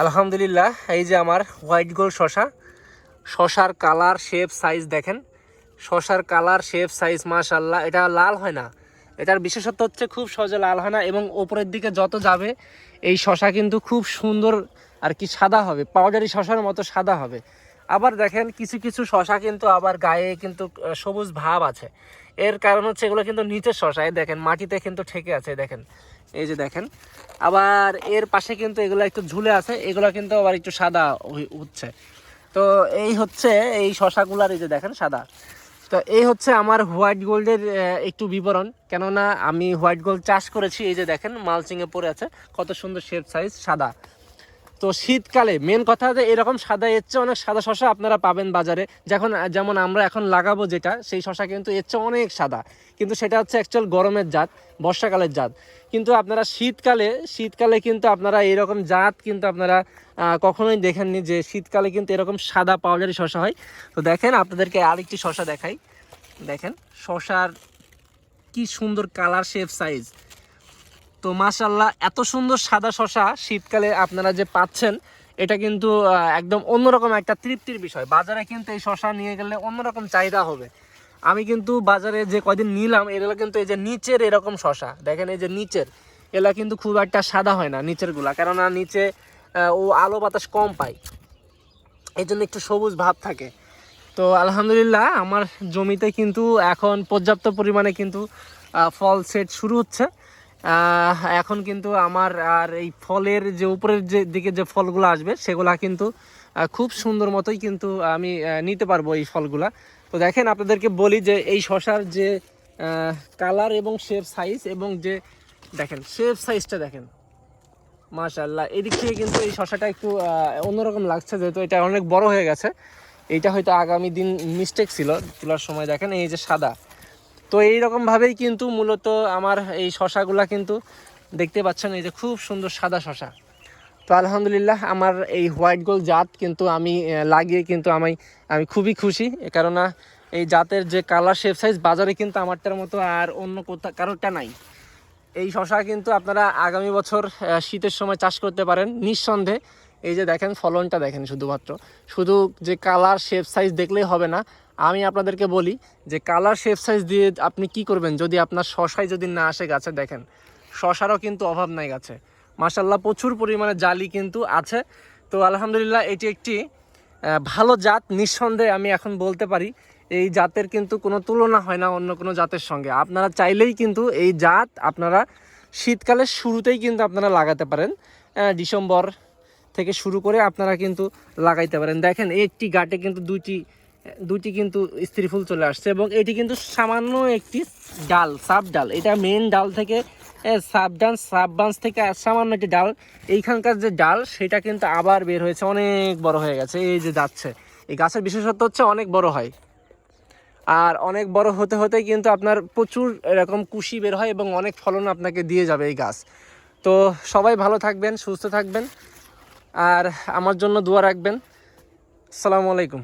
আলহামদুলিল্লাহ, এই যে আমার হোয়াইট গোল শশা। শশার কালার, শেপ সাইজ দেখেন। শশার কালার, শেপ সাইজ মাশাল্লাহ এটা লাল হয় না। এটার বিশেষত্ব হচ্ছে খুব সহজে লাল হয় না এবং ওপরের দিকে যত যাবে, এই শশা কিন্তু খুব সুন্দর আর কি সাদা হবে পাউডারি শশার মতো সাদা হবে। আবার দেখেন, কিছু কিছু শশা কিন্তু আবার গায়ে কিন্তু সবুজ ভাব আছে। এর কারণ হচ্ছে এগুলো কিন্তু নিচের শশা দেখেন, মাটিতে কিন্তু ঠেকে আছে দেখেন। এই যে দেখেন। আবার এর পাশে কিন্তু এগুলো একটু ঝুলে আছে, এগুলো কিন্তু আবার একটু সাদা হচ্ছে। তো এই হচ্ছে এই শশাগুলার এই যে দেখেন, সাদা। তো এই হচ্ছে আমার হোয়াইট গোল্ডের একটু বিবরণ। কেননা আমি হোয়াইট গোল্ড চাষ করেছি, এই যে দেখেন, মালচিংয়ে পড়ে আছে। কত সুন্দর শেপ সাইজ সাদা। তো শীতকালে মেন কথা যে এরকম সাদা এর চেয়ে অনেক সাদা শশা আপনারা পাবেন বাজারে। যখন, যেমন আমরা এখন লাগাবো যেটা, সেই শশা কিন্তু এর চেয়ে অনেক সাদা। কিন্তু সেটা হচ্ছে অ্যাকচুয়াল গরমের জাত, বর্ষাকালের জাত। কিন্তু আপনারা শীতকালে শীতকালে কিন্তু আপনারা এরকম জাত কিন্তু আপনারা কখনোই দেখেননি যে শীতকালে কিন্তু এরকম সাদা পাউডারি শশা হয়। তো দেখেন, আপনাদেরকে আরেকটি শশা দেখাই। দেখেন, শশার কি সুন্দর কালার শেপ সাইজ তো মাশাল্লাহ এত সুন্দর সাদা শশা শীতকালে আপনারা যে পাচ্ছেন, এটা কিন্তু একদম অন্যরকম একটা তৃপ্তির বিষয়। বাজারে কিন্তু এই শশা নিয়ে গেলে অন্যরকম চাহিদা হবে। আমি কিন্তু বাজারে যে কদিন নিলাম, এগুলো কিন্তু এই যে নিচের এরকম শশা দেখেন এই যে নিচের, এগুলা কিন্তু খুব একটা সাদা হয় না নিচেরগুলা। কেননা নিচে ও আলো বাতাস কম পায়। এই জন্য একটু সবুজ ভাব থাকে। তো আলহামদুলিল্লাহ, আমার জমিতে কিন্তু এখন পর্যাপ্ত পরিমাণে কিন্তু ফল সেট শুরু হচ্ছে। এখন কিন্তু আমার আর এই ফলের যে উপরের যে দিকে যে ফলগুলো আসবে, সেগুলা কিন্তু খুব সুন্দর মতোই কিন্তু আমি নিতে পারব এই ফলগুলা। তো দেখেন, আপনাদেরকে বলি যে এই শশার যে কালার এবং শেপ সাইজ এবং যে, দেখেন শেপ সাইজটা দেখেন। মাশাল্লাহ এদিক থেকে কিন্তু এই শশাটা একটু অন্যরকম লাগছে, যেহেতু এটা অনেক বড় হয়ে গেছে। এইটা হয়তো আগামী দিন মিস্টেক ছিল, তোলার সময় দেখেন, এই যে সাদা। তো এই রকমভাবেই কিন্তু মূলত আমার এই শশাগুলা কিন্তু দেখতে পাচ্ছেন, এই যে খুব সুন্দর সাদা শশা। তো আলহামদুলিল্লাহ আমার এই হোয়াইট গোল্ড জাত কিন্তু আমি লাগিয়ে কিন্তু আমি আমি খুবই খুশি। কেননা এই জাতের যে কালার শেপ সাইজ বাজারে কিন্তু আমারটার মতো আর অন্য কোথাও কারোরটা নাই। এই শশা কিন্তু আপনারা আগামী বছর শীতের সময় চাষ করতে পারেন, নিঃসন্দেহে। এই যে দেখেন, ফলনটা দেখেন শুধুমাত্র। শুধু যে কালার শেপ সাইজ দেখলেই হবে না আমি আপনাদেরকে বলি যে কালার শেপ সাইজ দিয়ে আপনি কি করবেন? যদি আপনার শশায় যদি না আসে গাছে, দেখেন, শশারও কিন্তু অভাব নাই গাছে। মাসাল্লাহ প্রচুর পরিমাণে জালি কিন্তু আছে। তো আলহামদুলিল্লাহ, এটি একটি ভালো জাত। নিঃসন্দেহে আমি এখন বলতে পারি, এই জাতের কিন্তু কোনো তুলনা হয় না অন্য কোনো জাতের সঙ্গে। আপনারা চাইলেই কিন্তু এই জাত আপনারা শীতকালের শুরুতেই কিন্তু আপনারা লাগাতে পারেন। ডিসেম্বর থেকে শুরু করে আপনারা কিন্তু লাগাইতে পারেন। দেখেন, একটি গাটে কিন্তু দুইটি দুইটি কিন্তু স্ত্রী ফুল চলে আসছে এবং এটি কিন্তু সামান্য একটি ডাল, সাব ডাল। এটা মেন ডাল থেকে সাব ডাল সাব বাঞ্চ থেকে সামান্য একটি ডাল। এইখানকার যে ডাল, সেটা কিন্তু আবার বের হয়েছে, অনেক বড় হয়ে গেছে, এই যে যাচ্ছে। এই গাছের বিশেষত্ব হচ্ছে অনেক বড় হয়। আর অনেক বড় হতে হতে কিন্তু আপনার প্রচুর এরকম কুশি বের হয় এবং অনেক ফলন আপনাকে দিয়ে যাবে এই গাছ। তো সবাই ভালো থাকবেন, সুস্থ থাকবেন। আর আমার জন্য দোয়া রাখবেন। আসসালামু আলাইকুম।